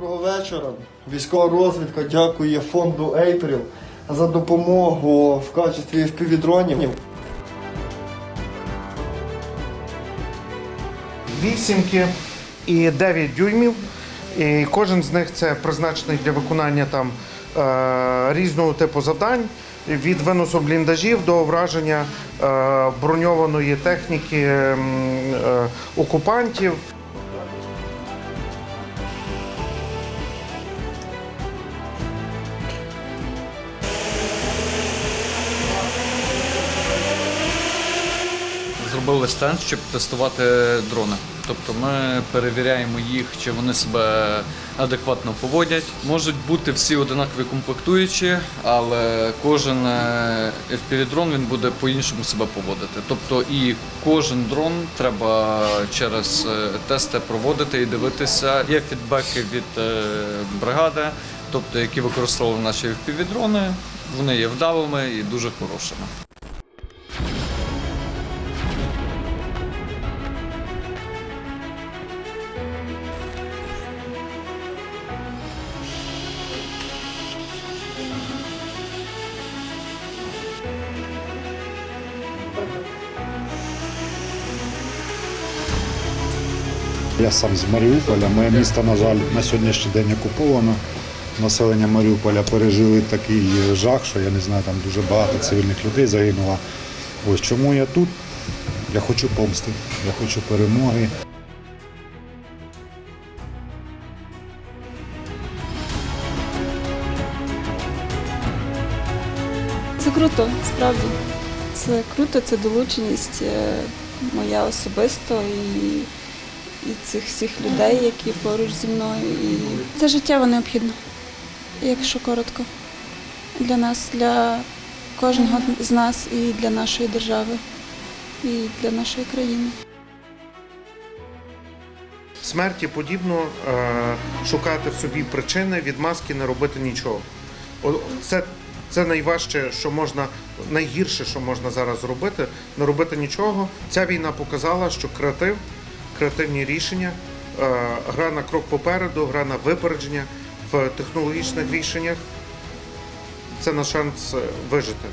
Доброго вечора. Військова розвідка дякує фонду April за допомогу в качестві впівдронів. вісімки і 9 дюймів. І кожен з них це призначений для виконання там е, різного типу завдань. Від виносу бліндажів до враження е, броньованої техніки е, окупантів. Зробили стенд, щоб тестувати дрони. Тобто ми перевіряємо їх, чи вони себе адекватно поводять. Можуть бути всі одинакові комплектуючі, але кожен е, FPV-дрон він буде по-іншому себе поводити. Тобто і кожен дрон треба через е, тести проводити і дивитися. Є фідбеки від е, бригади, тобто які використовували наші FPV-дрони. Вони є вдалими і дуже хорошими. Я сам з Маріуполя. Моє місто, на жаль, на сьогоднішній день окуповано. Населення Маріуполя пережили такий жах, що я не знаю, там дуже багато цивільних людей загинуло. Ось чому я тут? Я хочу помсти, я хочу перемоги. Це круто, справді. Це круто, це долученість е, моя особисто і, і цих всіх людей, які поруч зі мною. І це життєво необхідно, якщо коротко. Для нас, для кожного з нас і для нашої держави, і для нашої країни. Смерті подібно е, шукати в собі причини, відмазки, не робити нічого. Це, це найважче, що можна, найгірше, що можна зараз зробити, не робити нічого. Ця війна показала, що креатив, креативні рішення, е, гра на крок попереду, гра на випередження в технологічних рішеннях це наш шанс е, вижити.